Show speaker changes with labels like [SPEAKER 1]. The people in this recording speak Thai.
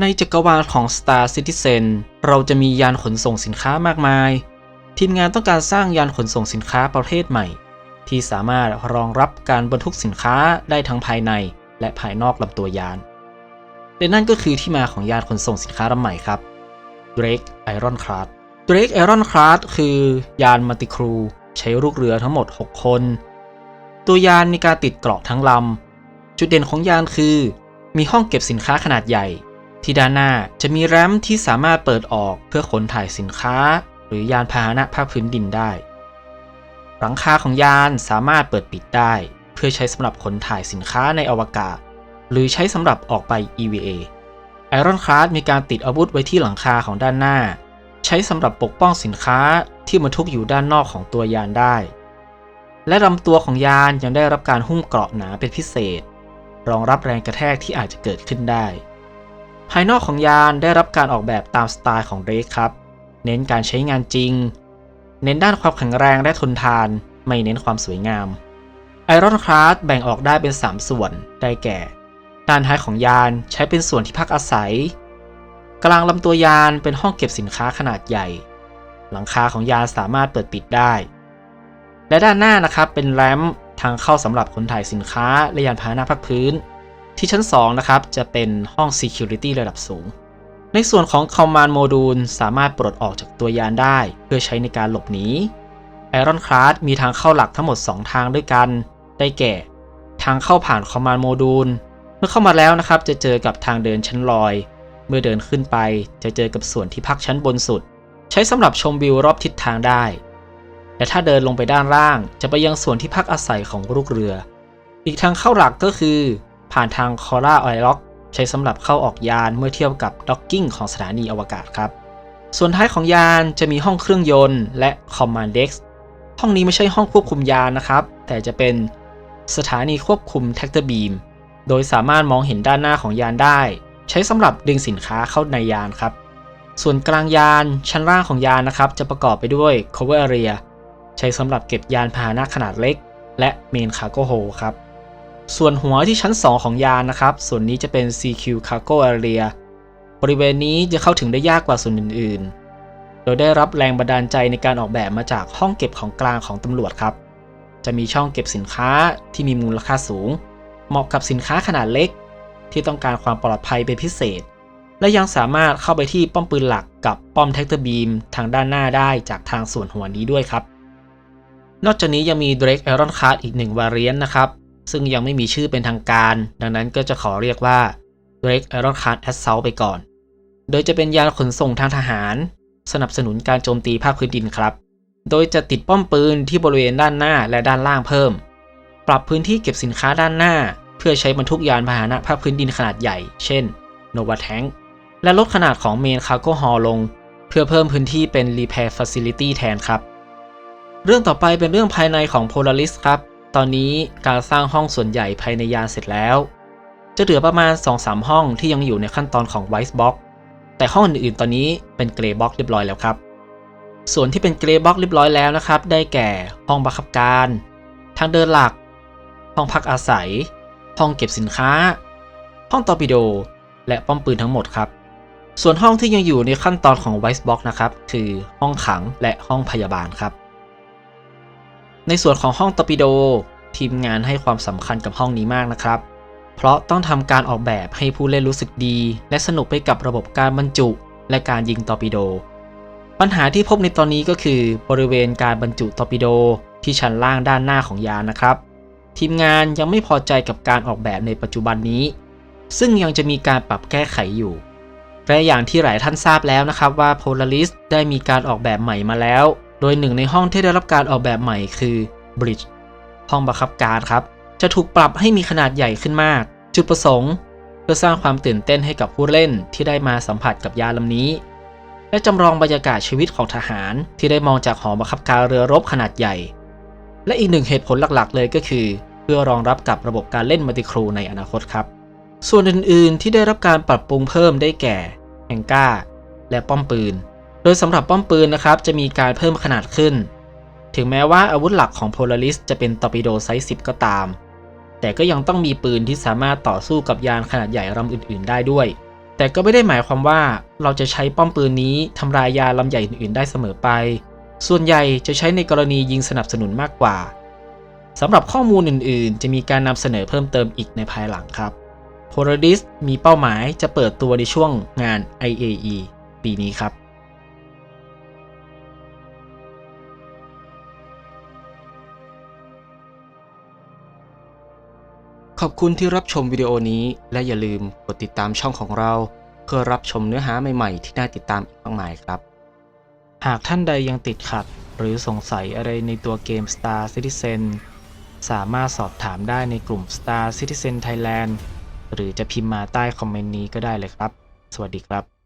[SPEAKER 1] ในจักรวาลของ Star Citizen เราจะมียานขนส่งสินค้ามากมาย ทีมงานต้องการสร้างยานขนส่งสินค้าประเภทใหม่ ที่สามารถรองรับการบรรทุกสินค้าได้ทั้งภายใน และภายนอกลำตัวยานและนั่นก็คือที่มาของยานขนส่งสินค้าลำใหม่ครับ Drake Iron Class Drake Iron Class คือยานมัลติครู ใช้ลูกเรือทั้งหมด 6 คน ตัวยานมีการติดเกราะทั้งลำ จุดเด่นของยานคือ มีห้องเก็บสินค้าขนาดใหญ่ ที่ด้านหน้าจะมีแรมที่สามารถเปิดออกเพื่อขนถ่ายสินค้า หรือยานพาหนะภาคพื้นดินได้ หลังคาของยานสามารถเปิดปิดได้ เพื่อใช้สำหรับขนถ่ายสินค้าในอวกาศ หรือใช้สำหรับออกไป EVA Iron Class มีการติดอาวุธไว้ที่หลังคาของด้านหน้า ใช้สำหรับปกป้องสินค้าที่บรรทุกอยู่ด้านนอกของตัวยานได้ และลำตัวของยานยังได้รับการหุ้มเกราะหนาเป็นพิเศษ รองรับแรงกระแทกที่อาจจะเกิดขึ้นได้ ภายนอกของยานได้รับการออกแบบตามสไตล์ของเรคครับ เน้นการใช้งานจริง เน้นด้านความแข็งแรงและทนทาน ไม่เน้นความสวยงามไอรอนคลาสแบ่งออกได้เป็น 3 ส่วน ได้แก่ ด้านท้ายของยานใช้เป็นส่วนที่พักอาศัย กลางลำตัวยานเป็นห้องเก็บสินค้าขนาดใหญ่ หลังคาของยานสามารถเปิดปิดได้ และด้านหน้านะครับเป็นแรมทางเข้าสำหรับขนถ่ายสินค้าและยานพาหนะพักพื้น ที่ชั้น 2 นะครับ จะเป็นห้อง Security ระดับสูง ในส่วนของ Command Module สามารถปลดออกจากตัวยานได้ เพื่อใช้ในการหลบหนี Iron Class มีทางเข้าหลักทั้งหมด 2 ทางด้วยกัน ได้แก่ ทางเข้าผ่าน Command Module เมื่อเข้ามาแล้วนะครับ จะเจอกับทางเดินชั้นลอย เมื่อเดินขึ้นไปจะเจอกับส่วนที่พักชั้นบนสุด ใช้สำหรับชมวิวรอบทิศทางได้และถ้าเดินลงไปด้านล่าง จะไปยังส่วนที่พักอาศัยของลูกเรือ อีกทางเข้าหลักก็คือ ผ่านทางคอร่าออยล็อกใช้สำหรับเข้าออกยานเมื่อเทียบกับด็อกกิ้งของสถานีอวกาศครับ ส่วนท้ายของยานจะมีห้องเครื่องยนต์และคอมมานด์เด็กซ์ห้องนี้ไม่ใช่ห้องควบคุมยานนะครับ แต่จะเป็นสถานีควบคุมแท็กเตอร์บีมโดยสามารถมองเห็นด้านหน้าของยานได้ ใช้สำหรับดึงสินค้าเข้าในยานครับ ส่วนกลางยานชั้นล่างของยานนะครับ จะประกอบไปด้วย cover area ใช้สำหรับเก็บยานพาหนะขนาดเล็ก และ main cargo hold ครับ ส่วนหัวที่ชั้น 2 ของยานนะครับ ส่วนนี้จะเป็น CQ cargo area บริเวณนี้จะเข้าถึงได้ยากกว่าส่วนอื่นๆ โดยได้รับแรงบันดาลใจในการออกแบบมาจากห้องเก็บของกลางของตำรวจครับ จะมีช่องเก็บสินค้าที่มีมูลค่าสูง เหมาะกับสินค้าขนาดเล็ก ที่ต้องการความปลอดภัยเป็นพิเศษ และยังสามารถเข้าไปที่ป้อมปืนหลักกับป้อมแท็กเตอร์บีมทางด้านหน้าได้จากทางส่วนหัวนี้ด้วยครับนอกจากนี้ยังมี Drake Iron Class อีกหนึ่งวาเรียนนะครับ ซึ่งยังไม่มีชื่อเป็นทางการ ดังนั้นก็จะขอเรียกว่า Drake Iron Class Assault ไปก่อน โดยจะเป็นยานขนส่งทางทหาร สนับสนุนการโจมตีภาคพื้นดินครับ โดยจะติดป้อมปืนที่บริเวณด้านหน้าและด้านล่างเพิ่ม ปรับพื้นที่เก็บสินค้าด้านหน้า เพื่อใช้บรรทุกยานพาหนะภาคพื้นดินขนาดใหญ่ เช่น Nova Tank และลดขนาดของ Main Cargo Hall ลง เพื่อเพิ่มพื้นที่เป็น Repair Facility แทนครับ เรื่องต่อไปเป็นเรื่องภายในของ Polaris ครับ ตอนนี้การสร้างห้องส่วนใหญ่ภายในยานเสร็จแล้ว จะเหลือประมาณ 2-3 ห้องที่ยังอยู่ในขั้นตอนของ White Box แต่ห้องอื่นๆ ตอนนี้เป็น Grey Box เรียบร้อยแล้วครับ ส่วนที่เป็น Grey Box เรียบร้อยแล้วนะครับ ได้แก่ห้องบังคับการ ทางเดินหลัก ห้องพักอาศัย ห้องเก็บสินค้า ห้องตอร์ปิโด และป้อมปืนทั้งหมดครับ ส่วนห้องที่ยังอยู่ในขั้นตอนของ White Box นะครับ คือห้องขังและห้องพยาบาลครับ ในส่วนของห้องตอร์ปิโด ทีมงานให้ความสำคัญกับห้องนี้มากนะครับ เพราะต้องทำการออกแบบให้ผู้เล่นรู้สึกดี และสนุกไปกับระบบการบรรจุ และการยิงตอร์ปิโด ปัญหาที่พบในตอนนี้ก็คือบริเวณการบรรจุตอร์ปิโดที่ชั้นล่างด้านหน้าของยานนะครับ ทีมงานยังไม่พอใจกับการออกแบบในปัจจุบันนี้ ซึ่งยังจะมีการปรับแก้ไขอยู่และอย่างที่หลายท่านทราบแล้วนะครับว่า Polaris ได้มีการออกแบบใหม่มาแล้ว โดยหนึ่งในห้องที่ได้รับการออกแบบใหม่คือ Bridge ห้องบังคับการครับ จะถูกปรับให้มีขนาดใหญ่ขึ้นมาก จุดประสงค์ เพื่อสร้างความตื่นเต้นให้กับผู้เล่นที่ได้มาสัมผัสกับยานลำนี้ และจำลองบรรยากาศชีวิตของทหารที่ได้มองจากหอบังคับการเรือรบขนาดใหญ่ และอีกหนึ่งเหตุผลหลักๆ เลยก็คือ เพื่อรองรับกับระบบการเล่นมัลติครูในอนาคตครับ ส่วนอื่นๆ ที่ได้รับการปรับปรุงเพิ่มได้แก่แองก้าและป้อมปืน โดยสำหรับป้อมปืนนะครับจะมีการเพิ่มขนาดขึ้น ถึงแม้ว่าอาวุธหลักของ Polaris จะเป็นตอร์ปิโดไซส์ 10 ก็ตาม แต่ก็ยังต้องมีปืนที่สามารถต่อสู้กับยานขนาดใหญ่ลำอื่น ๆ ได้ด้วย แต่ก็ไม่ได้หมายความว่าเราจะใช้ป้อมปืนนี้ทำลายยานลำใหญ่อื่น ๆ ได้เสมอไป ส่วนใหญ่จะใช้ในกรณียิงสนับสนุนมากกว่าสำหรับข้อมูลอื่น ๆ จะมีการนำเสนอเพิ่มเติมอีกในภายหลังครับ Polaris มีเป้าหมายจะเปิดตัวในช่วงงาน IAE ปีนี้ครับ ขอบคุณที่รับชมวิดีโอนี้ และอย่าลืมกดติดตามช่องของเรา เพื่อรับชมเนื้อหาใหม่ๆ ที่น่าติดตามอีกมากมายครับ หากท่านใดยังติดขัด หรือสงสัยอะไรในตัวเกม Star Citizen สามารถสอบถามได้ในกลุ่ม Star Citizen Thailand หรือจะพิมพ์มาใต้คอมเมนต์นี้ก็ได้เลยครับ สวัสดีครับ